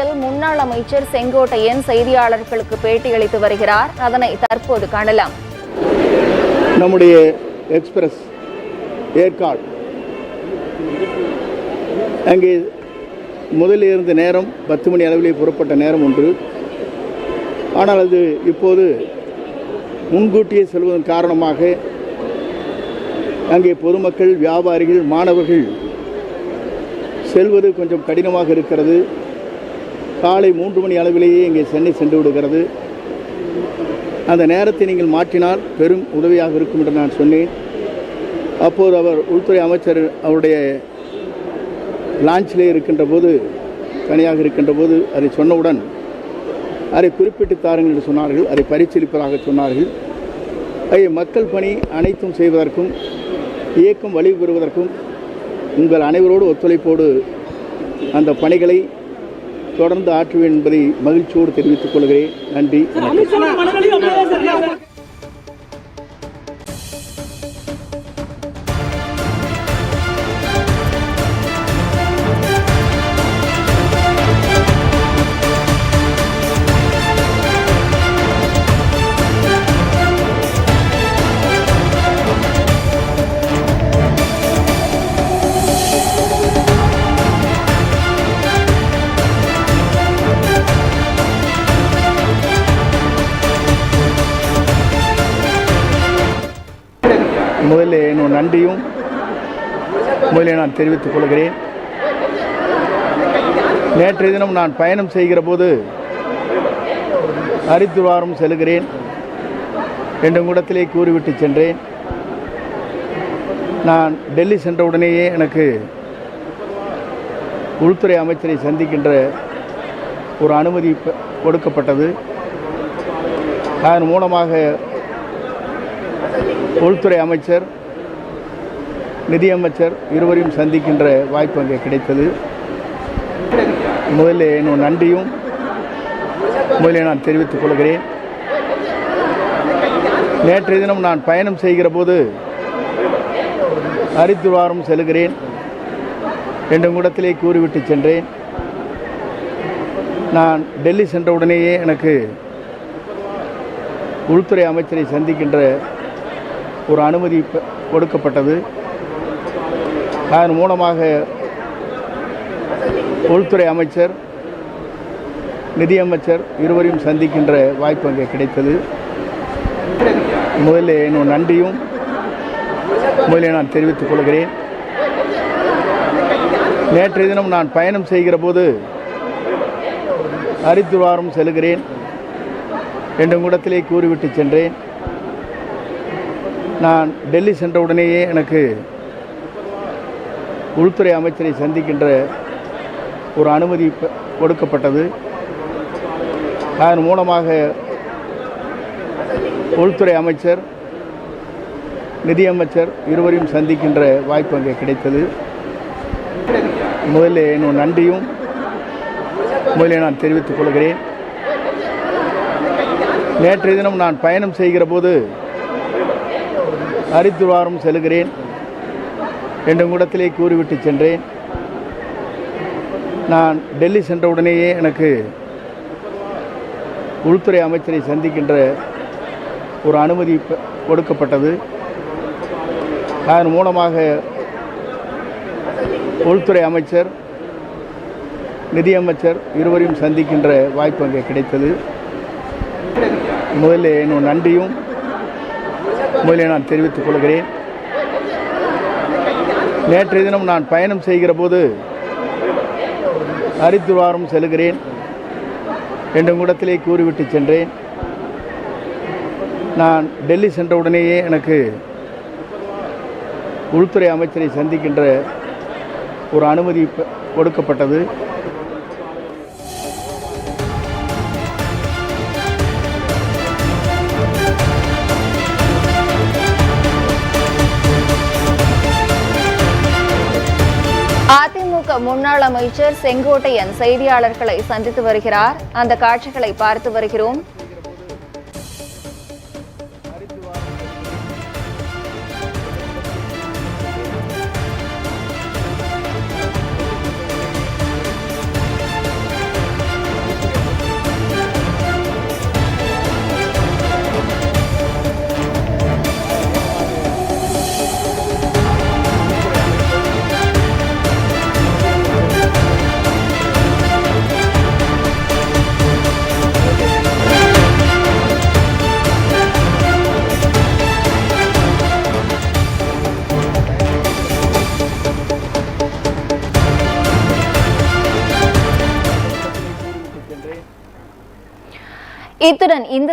ஆவடியில் முன்னாள் அமைச்சர் செங்கோட்டையன் செய்தியாளர்களுக்கு பேட்டியளித்து வருகிறார். அதனை தற்போது காணலாம். நம்முடைய எக்ஸ்பிரஸ் ஏற்காடு. அங்கே முதலில் இருந்த நேரம் பத்து மணி அளவிலே புறப்பட்ட நேரம் ஒன்று. ஆனால் அது இப்போது முன்கூட்டியே செல்வதன் காரணமாக அங்கே பொதுமக்கள் வியாபாரிகள் மாணவர்கள் செல்வது கொஞ்சம் கடினமாக இருக்கிறது. காலை மூன்று மணி அளவிலேயே இங்கே சென்னை சென்று விடுகிறது. அந்த நேரத்தை நீங்கள் மாற்றினால் பெரும் உதவியாக இருக்கும் என்று நான் சொன்னேன். அப்போது அவர் உள்துறை அமைச்சர் அவருடைய லான்ச்சிலே இருக்கின்ற போது தனியாக இருக்கின்ற போது அதை சொன்னவுடன் அதை குறிப்பிட்டு தாருங்கள் என்று சொன்னார்கள். அதை பரிசீலிப்பதாக சொன்னார்கள். அதை மக்கள் பணி அனைத்தும் செய்வதற்கும் இயக்கம் வலிவு பெறுவதற்கும் உங்கள் அனைவரோடு ஒத்துழைப்போடு அந்த பணிகளை தொடர்ந்து ஆற்றுவேன் என்பதை மகிழ்ச்சியோடு தெரிவித்துக் கொள்கிறேன். நன்றி. முதலில் என்னோட நன்றியும் முதலில் நான் தெரிவித்துக் கொள்கிறேன். நேற்றைய தினம் நான் பயணம் செய்கிற போது ஹரித்துவாரம் செல்கிறேன். ரெண்டு கூடத்திலே கூறிவிட்டு சென்றேன். நான் டெல்லி சென்ற உடனேயே எனக்கு உள்துறை அமைச்சரை சந்திக்கின்ற ஒரு அனுமதி கொடுக்கப்பட்டது. அதன் மூலமாக உள்துறை அமைச்சர் நிதியமைச்சர் இருவரையும் சந்திக்கின்ற வாய்ப்பு அங்கே கிடைத்தது. முதலில் என்னோட நன்றியும் முதலில் நான் தெரிவித்துக் கொள்கிறேன். நேற்றைய தினம் நான் பயணம் செய்கிற போது ஹரித்துவாரம் செல்கிறேன். ரெண்டு கூடத்திலே கூறிவிட்டு சென்றேன். நான் டெல்லி சென்ற உடனேயே எனக்கு உள்துறை அமைச்சரை சந்திக்கின்ற ஒரு அனுமதி கொடுக்கப்பட்டது. அதன் மூலமாக உள்துறை அமைச்சர் நிதியமைச்சர் இருவரையும் சந்திக்கின்ற வாய்ப்பு அங்கே கிடைத்தது. முதலில் என்னோட நன்றியும் முதலில் நான் தெரிவித்துக் கொள்கிறேன். நேற்றைய தினம் நான் பயணம் செய்கிற போது ஹரித்துவாரம் செல்கிறேன். ரெண்டு கூடத்திலே கூறிவிட்டு சென்றேன். நான் டெல்லி சென்ற உடனேயே எனக்கு உள்துறை அமைச்சரை சந்திக்கின்ற ஒரு அனுமதி கொடுக்கப்பட்டது. அதன் மூலமாக உள்துறை அமைச்சர் நிதியமைச்சர் இருவரையும் சந்திக்கின்ற வாய்ப்பு அங்கே கிடைத்தது. முதலில் என்னோட நன்றியும் முதலில் நான் தெரிவித்துக் கொள்கிறேன். நேற்றைய தினம் நான் பயணம் செய்கிற போது ஹரித்துவாரம் செல்கிறேன். ரெண்டு கூடத்திலே கூறிவிட்டு சென்றேன். நான் டெல்லி சென்ற உடனேயே எனக்கு உள்துறை அமைச்சரை சந்திக்கின்ற ஒரு அனுமதி கொடுக்கப்பட்டது. அதன் மூலமாக உள்துறை அமைச்சர் நிதியமைச்சர் இருவரையும் சந்திக்கின்ற வாய்ப்பு அங்கே கிடைத்தது. முதலில் என்னோட நன்றியும் முதலில் நான் தெரிவித்துக் கொள்கிறேன். நேற்றைய தினம் நான் பயணம் செய்கிற போது ஹரித்துவாரம் செல்கிறேன். ரெண்டு கூடத்திலே கூறிவிட்டு சென்றேன். நான் டெல்லி சென்ற உடனேயே எனக்கு உள்துறை அமைச்சரை சந்திக்கின்ற ஒரு அனுமதி கொடுக்கப்பட்டது. அதிமுக முன்னாள் அமைச்சர் செங்கோட்டையன் செய்தியாளர்களை சந்தித்து வருகிறார். அந்த காட்சிகளை பார்த்து வருகிறோம். இத்துடன் இந்த